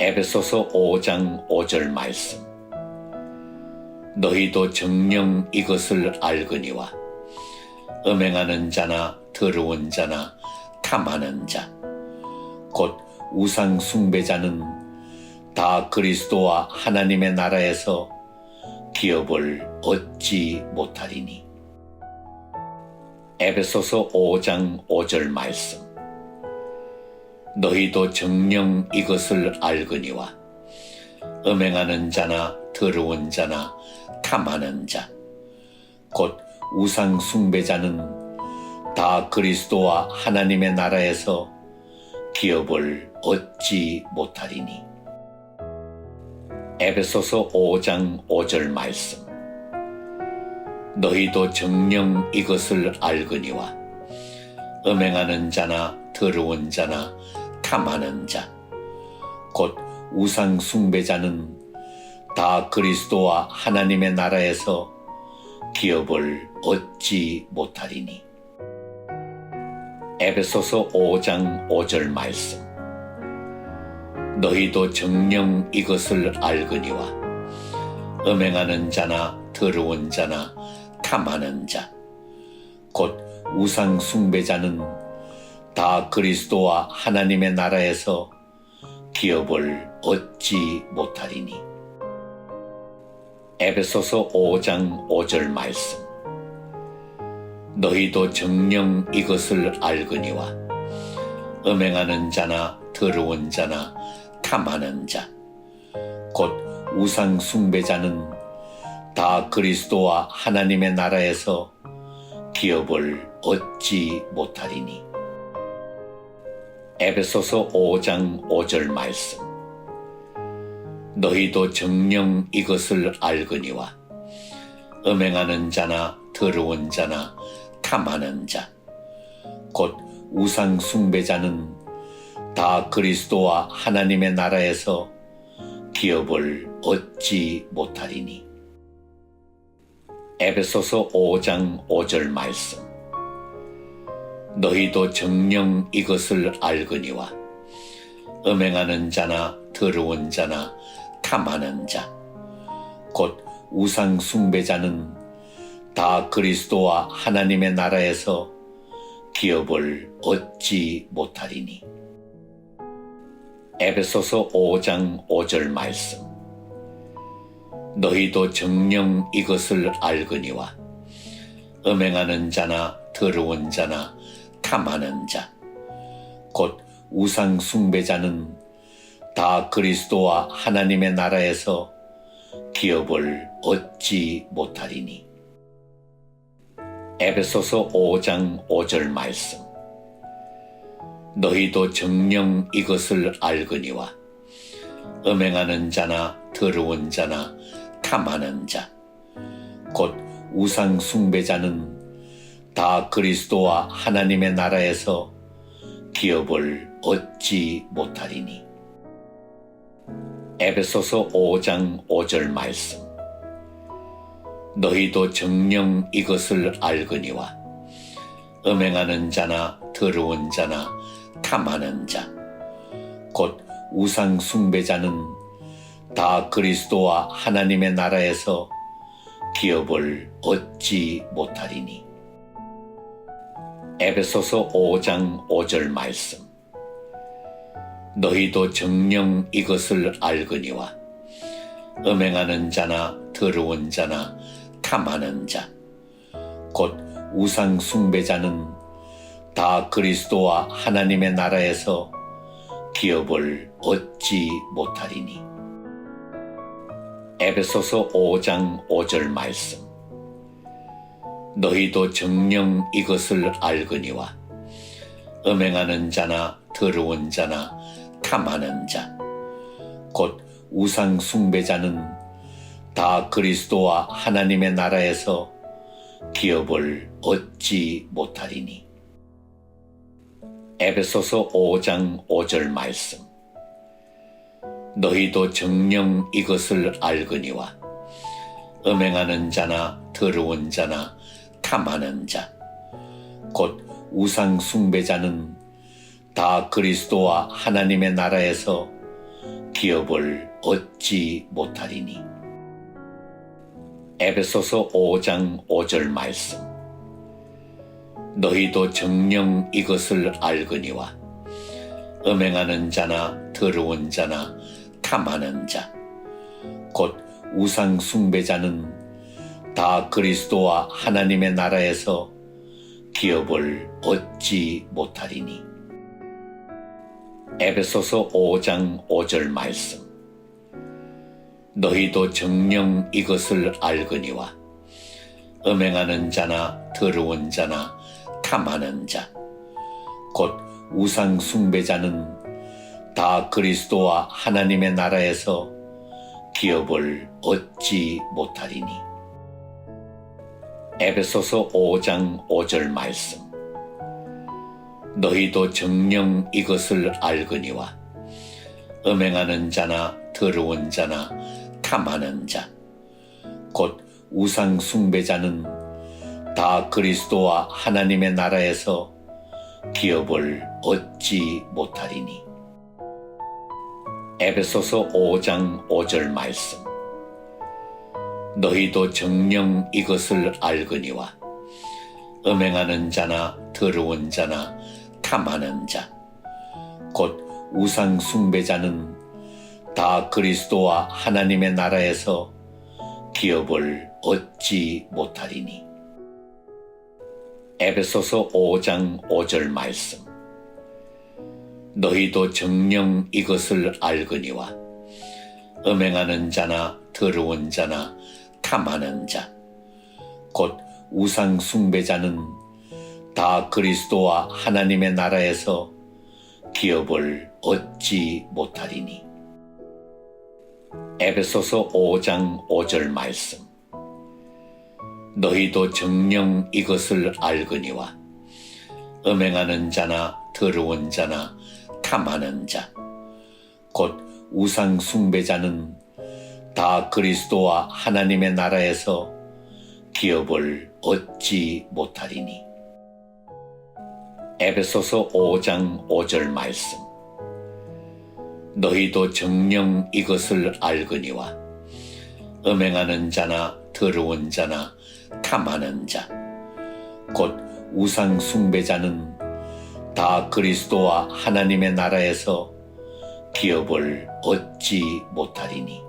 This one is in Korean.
에베소서 5장 5절 말씀. 너희도 정령 이것을 알거니와 음행하는 자나 더러운 자나 탐하는 자, 곧 우상 숭배자는 다 그리스도와 하나님의 나라에서 기업을 얻지 못하리니. 에베소서 5장 5절 말씀. 너희도 정령 이것을 알거니와 음행하는 자나 더러운 자나 탐하는 자, 곧 우상 숭배자는 다 그리스도와 하나님의 나라에서 기업을 얻지 못하리니. 에베소서 5장 5절 말씀. 너희도 정령 이것을 알거니와 음행하는 자나 더러운 자나 탐하는 자, 곧 우상 숭배자는 다 그리스도와 하나님의 나라에서 기업을 얻지 못하리니. 에베소서 5장 5절 말씀. 너희도 정령 이것을 알거니와 음행하는 자나 더러운 자나 탐하는 자, 곧 우상 숭배자는 다 그리스도와 하나님의 나라에서 기업을 얻지 못하리니. 에베소서 5장 5절 말씀. 너희도 정령 이것을 알거니와 음행하는 자나 더러운 자나 탐하는 자, 곧 우상 숭배자는 다 그리스도와 하나님의 나라에서 기업을 얻지 못하리니. 에베소서 5장 5절 말씀. 너희도 정령 이것을 알거니와 음행하는 자나 더러운 자나 탐하는 자, 곧 우상 숭배자는 다 그리스도와 하나님의 나라에서 기업을 얻지 못하리니. 에베소서 5장 5절 말씀. 너희도 정령 이것을 알거니와 음행하는 자나 더러운 자나 탐하는 자, 곧 우상 숭배자는 다 그리스도와 하나님의 나라에서 기업을 얻지 못하리니. 에베소서 5장 5절 말씀. 너희도 정령 이것을 알거니와 음행하는 자나 더러운 자나 탐하는 자, 곧 우상 숭배자는 다 그리스도와 하나님의 나라에서 기업을 얻지 못하리니. 에베소서 5장 5절 말씀. 너희도 정령 이것을 알거니와 음행하는 자나 더러운 자나 탐하는 자, 곧 우상 숭배자는 다 그리스도와 하나님의 나라에서 기업을 얻지 못하리니. 에베소서 5장 5절 말씀. 너희도 정령 이것을 알거니와 음행하는 자나 더러운 자나 탐하는 자, 곧 우상 숭배자는 다 그리스도와 하나님의 나라에서 기업을 얻지 못하리니. 에베소서 5장 5절 말씀. 너희도 정령 이것을 알거니와 음행하는 자나 더러운 자나 탐하는 자, 곧 우상 숭배자는 다 그리스도와 하나님의 나라에서 기업을 얻지 못하리니. 에베소서 5장 5절 말씀. 너희도 정령 이것을 알거니와 음행하는 자나 더러운 자나 탐하는 자, 곧 우상 숭배자는 다 그리스도와 하나님의 나라에서 기업을 얻지 못하리니. 에베소서 5장 5절 말씀. 너희도 정령 이것을 알거니와 음행하는 자나 더러운 자나 탐하는 자, 곧 우상 숭배자는 다 그리스도와 하나님의 나라에서 기업을 얻지 못하리니. 에베소서 5장 5절 말씀. 너희도 정령 이것을 알거니와 음행하는 자나 더러운 자나 탐하는 자. 곧 우상 숭배자는 다 그리스도와 하나님의 나라에서 기업을 얻지 못하리니. 에베소서 5장 5절 말씀. 너희도 정령 이것을 알거니와 음행하는 자나 더러운 자나 탐하는 자 곧 우상 숭배자는 다 그리스도와 하나님의 나라에서 기업을 얻지 못하리니 에베소서 5장 5절 말씀. 너희도 정령 이것을 알거니와 음행하는 자나 더러운 자나 탐하는 자 곧 우상 숭배자는 다 그리스도와 하나님의 나라에서 기업을 얻지 못하리니. 에베소서 5장 5절 말씀 너희도 정령 이것을 알거니와 음행하는 자나 더러운 자나 탐하는 자 곧 우상 숭배자는 다 그리스도와 하나님의 나라에서 기업을 얻지 못하리니. 에베소서 5장 5절 말씀. 너희도 정령 이것을 알거니와 음행하는 자나 더러운 자나 탐하는 자. 곧 우상 숭배자는 다 그리스도와 하나님의 나라에서 기업을 얻지 못하리니. 에베소서 5장 5절 말씀. 너희도 정령 이것을 알거니와 음행하는 자나 더러운 자나 탐하는 자. 곧 우상 숭배자는 다 그리스도와 하나님의 나라에서 기업을 얻지 못하리니. 에베소서 5장 5절 말씀. 너희도 정령 이것을 알거니와 음행하는 자나 더러운 자나 탐하는 자 곧 우상 숭배자는 다 그리스도와 하나님의 나라에서 기업을 얻지 못하리니